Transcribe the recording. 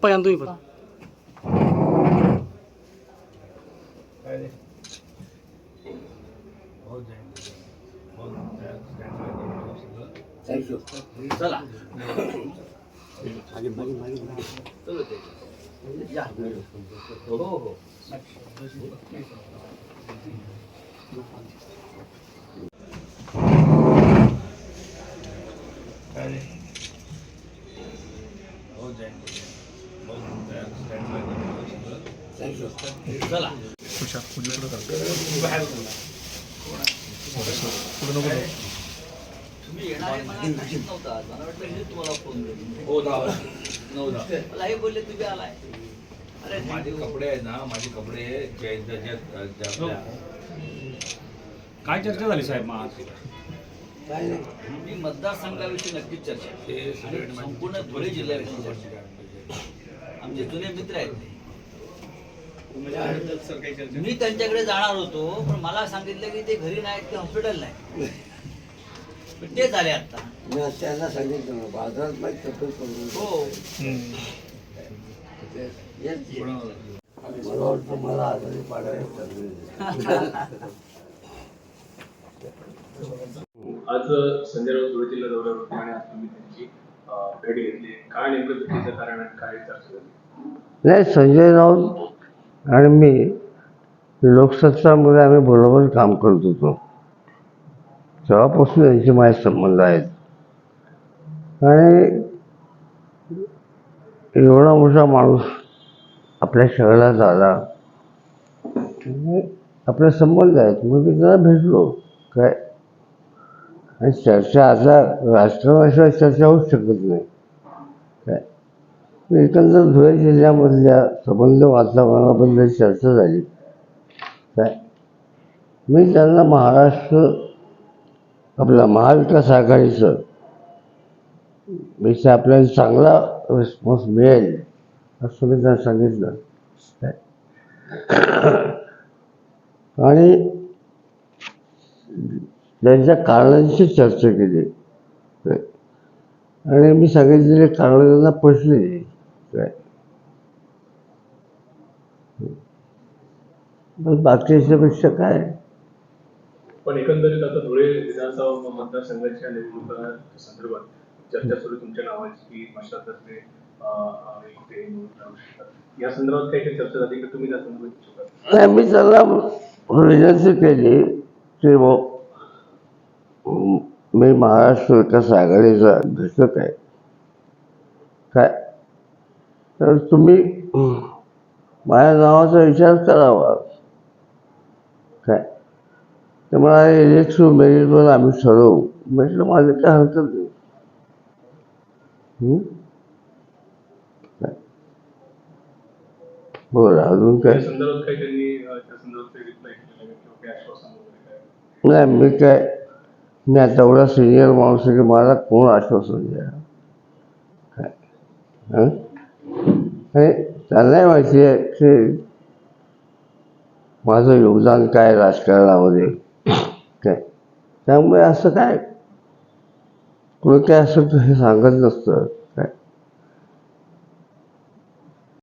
आप्पा या ना तुम्ही पण चला या. हो हो चला तुम्ही येणार आहे मला माहीत नव्हतं आज. मला वाटलं मी तुम्हाला फोन करेन हो दहा मला हे बोलले तुम्ही आलाय अरे माझे कपडे आहेत ना माझे कपडे काय चर्चा झाली साहेब मग आज? मी मतदारसंघाविषयी नक्कीच चर्चा संपूर्ण धुळे जिल्ह्याविषयी चर्चा. आमचे जुने मित्र आहेत ते. मी त्यांच्याकडे जाणार होतो पण मला सांगितलं की ते घरी नाहीत ते हॉस्पिटल नाही पण ते झाले आता. मी त्यांना सांगितलं ना, बाजारात माहीत तब्येत करून हो. मला वाटतं मला आजारी पाडायला चालू आज संजय राऊत धुळे जिल्हा दौऱ्यावर होते आणि आज तुम्ही त्यांची भेट घेतली. काय नेमकं भेटीचं कारण आणि काय चर्चा झाली? नाही संजय राऊत आणि मी लोकसत्तामध्ये आम्ही बरोबर काम करत होतो. तेव्हापासून त्यांचे माझे संबंध आहेत. आणि एवढा मोठा माणूस आपल्या शहरात आला आपले संबंध आहेत. मग मी त्याला भेटलो. काय? आणि चर्चा आता राष्ट्रभाषा चर्चा होऊच शकत नाही. काय? एकंदर धुळे जिल्ह्यामधल्या संबंध वातावरणाबद्दल चर्चा झाली. काय? मी त्यांना महाराष्ट्र आपला महाविकास आघाडीचं विषय आपल्याला चांगला रिस्पॉन्स मिळेल असं मी त्यांना सांगितलं. काय? आणि त्यांच्या कारणांची चर्चा केली. आणि मी सांगितलेले कारण त्यांना पटले काय पण बाकी याच्यापेक्षा काय? पण एकंदरीत आता धुळे विधानसभा मतदारसंघाच्या निवडणुका संदर्भात चर्चा सुरू तुमच्या नावाची की मशातर्फे या संदर्भात काही काही चर्चा झाली की? तुम्ही त्या संदर्भात? नाही मी त्यांना विनंती केली की मी महाराष्ट्र विकास आघाडीचा घटक आहे. काय? तर तुम्ही माझ्या नावाचा विचार करावा काय? तर मला इलेक्शन मेरिटवर आम्ही ठरवू. म्हटलं माझं काय हरकत नाही. हं? काय? बरं अजून काय? नाही मी काय मी आता एवढा सिनियर माणूस आहे की मला कोण आश्वासन द्या काय त्यांनाही माहिती आहे की माझं योगदान काय राजकारणामध्ये काय? त्यामुळे असं काय कोणी काय असं हे सांगत नसतं।